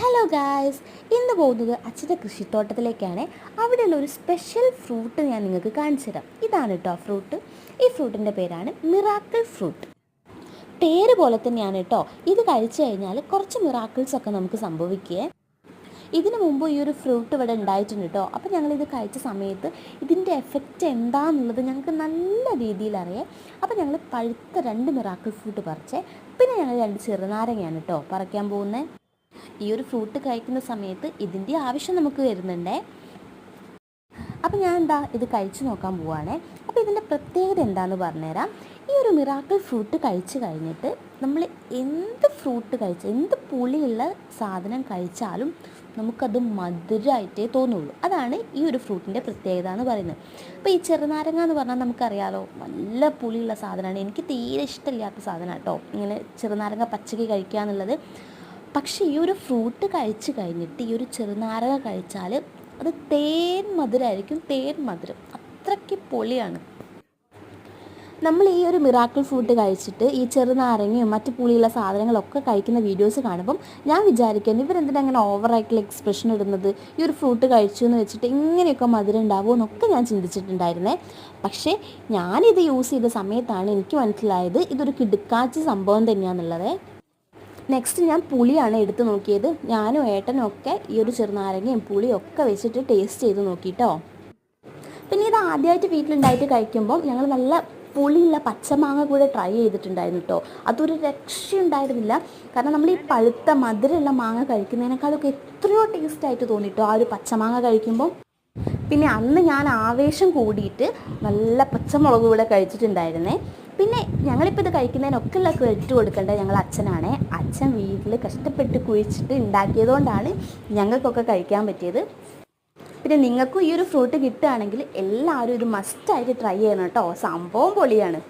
Hello guys ഇന്ന് പോകുന്നത് അച്ഛന്റെ കൃഷിത്തോട്ടത്തിലേക്കാണ്. അവിടെയുള്ള ഒരു സ്പെഷ്യൽ ഫ്രൂട്ട് ഞാൻ നിങ്ങൾക്ക് കാണിച്ചു തരാം. ഇതാണ് കേട്ടോ ഫ്രൂട്ട് ഈ ഫ്രൂട്ടിന്റെ പേരാണ് മിറാക്കിൾ ഫ്രൂട്ട് പേര് പോലെ തന്നെയാണ് കേട്ടോ ഇത് കഴിച്ചു കഴിഞ്ഞാൽ കുറച്ച് മിറാക്കിൾസ് ഒക്കെ നമുക്ക് സംഭവിക്കേ. ഇതിനു മുമ്പ് ഈ ഒരു ഫ്രൂട്ട് ഇവിടെ ഉണ്ടായിട്ടുണ്ട് കേട്ടോ അപ്പോൾ ഞങ്ങളിത് കഴിച്ച സമയത്ത് ഇതിന്റെ എഫക്റ്റ് എന്താണെന്നുള്ളത് ഞങ്ങൾക്ക് നല്ല രീതിയിൽ അറിയാം. അപ്പോൾ ഞങ്ങൾ പഴുത്ത രണ്ട് മിറാക്കിൾ ഫ്രൂട്ട് പറിച്ചേ. പിന്നെ ഞങ്ങൾ രണ്ട് ചെറുനാരങ്ങയാണ് കേട്ടോ പറിക്കാൻ പോകുന്നത്. ഈ ഒരു ഫ്രൂട്ട് കഴിക്കുന്ന സമയത്ത് ഇതിന്റെ ആവശ്യം നമുക്ക് വരുന്നുണ്ടേ. അപ്പോൾ ഞാൻ എന്താ ഇത് കഴിച്ചു നോക്കാൻ പോവുകയാണേ അപ്പോൾ ഇതിന്റെ പ്രത്യേകത എന്താണെന്ന് പറഞ്ഞുതരാം. ഈ ഒരു മിറാക്കിൾ ഫ്രൂട്ട് കഴിച്ചു കഴിഞ്ഞിട്ട് നമ്മൾ എന്ത് ഫ്രൂട്ട് കഴിച്ച എന്ത് പുളിയുള്ള സാധനം കഴിച്ചാലും നമുക്കത് മധുരമായിട്ടേ തോന്നുള്ളൂ. അതാണ് ഈ ഒരു ഫ്രൂട്ടിന്റെ പ്രത്യേകത എന്ന് പറയുന്നത്. അപ്പോൾ ഈ ചെറുനാരങ്ങ എന്ന് പറഞ്ഞാൽ നമുക്കറിയാലോ നല്ല പുളിയുള്ള സാധനമാണ്. എനിക്ക് തീരെ ഇഷ്ടമില്ലാത്ത സാധനമാണ് കേട്ടോ. ഇങ്ങനെ ചെറുനാരങ്ങ പച്ചക്ക് കഴിക്കുക എന്നുള്ളത്. പക്ഷേ ഈ ഒരു ഫ്രൂട്ട് കഴിച്ച് കഴിഞ്ഞിട്ട് ഈ ഒരു ചെറുനാരക കഴിച്ചാൽ അത് തേൻ മധുരമായിരിക്കും തേൻ മധുരം. അത്രയ്ക്ക് പൊളിയാണ്. നമ്മൾ ഈ ഒരു മിറാക്കിൾ ഫ്രൂട്ട് കഴിച്ചിട്ട് ഈ ചെറുനാരങ്ങയും മറ്റു പുളിയുള്ള സാധനങ്ങളൊക്കെ കഴിക്കുന്ന വീഡിയോസ് കാണുമ്പം ഞാൻ വിചാരിക്കുന്നു ഇവരെന്തിനാ അങ്ങനെ ഓവറായിട്ടുള്ള എക്സ്പ്രഷൻ ഇടുന്നത്? ഈ ഒരു ഫ്രൂട്ട് കഴിച്ചു എന്ന് വെച്ചിട്ട് ഇങ്ങനെയൊക്കെ മധുരം ഉണ്ടാവുമോ എന്നൊക്കെ ഞാൻ ചിന്തിച്ചിട്ടുണ്ടായിരുന്നേ. പക്ഷേ ഞാനിത് യൂസ് ചെയ്ത സമയത്താണ് എനിക്ക് മനസ്സിലായത് ഇതൊരു കിടുക്കാച്ച സംഭവം തന്നെയാണെന്നുള്ളത് നെക്സ്റ്റ് ഞാൻ പുളിയാണ് എടുത്ത് നോക്കിയത്. ഞാനും ഏട്ടനും ഒക്കെ ഈ ഒരു ചെറുനാരങ്ങയും പുളിയും ഒക്കെ വെച്ചിട്ട് ടേസ്റ്റ് ചെയ്ത് നോക്കിയിട്ടോ പിന്നെ ഇത് ആദ്യമായിട്ട് വീട്ടിലുണ്ടായിട്ട് കഴിക്കുമ്പോൾ ഞങ്ങൾ നല്ല പുളിയുള്ള പച്ചമാങ്ങ കൂടെ ട്രൈ ചെയ്തിട്ടുണ്ടായിരുന്നു കേട്ടോ അതൊരു രക്ഷയുണ്ടായിരുന്നില്ല. കാരണം നമ്മൾ ഈ പഴുത്ത മധുരമുള്ള മാങ്ങ കഴിക്കുന്നതിനേക്കാളൊക്കെ എത്രയോ ടേസ്റ്റ് ആയിട്ട് തോന്നിട്ടോ ആ ഒരു പച്ചമാങ്ങ കഴിക്കുമ്പോൾ പിന്നെ അന്ന് ഞാൻ ആവേശം കൂടിയിട്ട് നല്ല പച്ചമുളക് കൂടെ കഴിച്ചിട്ടുണ്ടായിരുന്നേ. പിന്നെ ഞങ്ങളിപ്പോൾ ഇത് കഴിക്കുന്നതിനൊക്കെ ഉള്ള ക്രെഡിറ്റ് കൊടുക്കേണ്ടത് ഞങ്ങൾ അച്ഛനാണ്. അച്ഛൻ വീട്ടിൽ കഷ്ടപ്പെട്ട് കുഴിച്ചിട്ട് ഉണ്ടാക്കിയതുകൊണ്ടാണ് ഞങ്ങൾക്കൊക്കെ കഴിക്കാൻ പറ്റിയത്. പിന്നെ നിങ്ങൾക്കും ഈ ഒരു ഫ്രൂട്ട് കിട്ടുകയാണെങ്കിൽ എല്ലാവരും ഇത് മസ്റ്റായിട്ട് ട്രൈ ചെയ്യണം കേട്ടോ. സംഭവം പൊളിയാണ്.